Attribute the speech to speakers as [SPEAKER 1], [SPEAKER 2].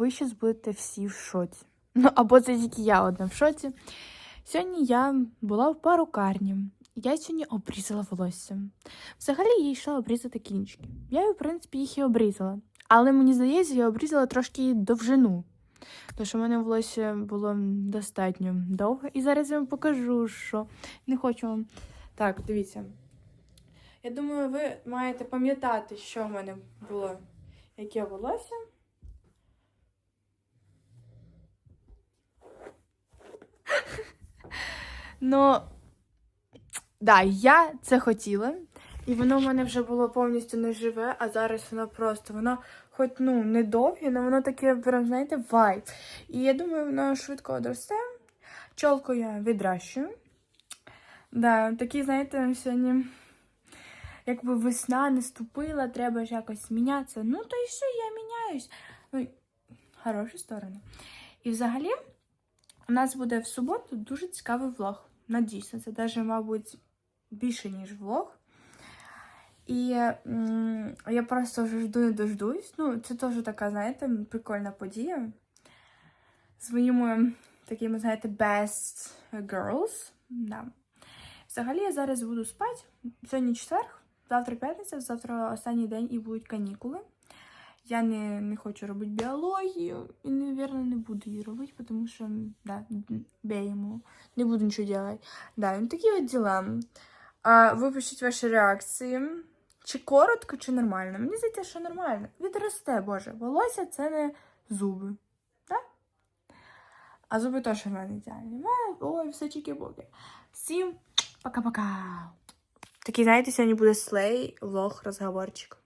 [SPEAKER 1] ви щас будете всі в шоці. Ну, або це тільки я одна в шоці. Сьогодні я була в парукарні. Я сьогодні обрізала волосся. Взагалі я йшла обрізати кінчики. Я, в принципі, їх і обрізала. Але мені здається, я обрізала трошки довжину. Тому що в мене волосся було достатньо довге. І зараз я вам покажу, що не хочу вам. Так, дивіться. Я думаю, ви маєте пам'ятати, що в мене було яке волосся. Ну, да, я це хотіла. І воно в мене вже було повністю не живе, а зараз воно просто, воно хоч ну, не але воно таке, прям, знаєте, вайб. І я думаю, воно швидко одросте. Чолку я відращую. Да, такі, знаєте, сьогодні, якби весна не ступила, треба ж якось мінятися. Ну, то і все, я міняюсь. Ну, хорошу сторону. І взагалі, у нас буде в суботу дуже цікавий влог. Надіюся, це навіть, мабуть, більше, ніж влог. І я просто вже жду не дождусь. Ну, це теж така, знаєте, прикольна подія. З моїми такими, знаєте, best girls. Да. Взагалі я зараз буду спати. Сьогодні четверг, завтра п'ятниця, завтра останній день і будуть канікули. Я не, не хочу робити біологію і, мабуть, не буду її робити, тому що, да, беймо, не буду нічого робити. Да, ну такі от діла. А, ви ваші реакції. Чи коротко, чи нормально? Мені здається, що нормально. Відросте, Боже. Волосся це не зуби. Так? А зуби теж в мене ідеальні. Ой, все чіки-боки. Всім пока-пока. Такий, знаєте, сьогодні буде слей, влог, розговорчик.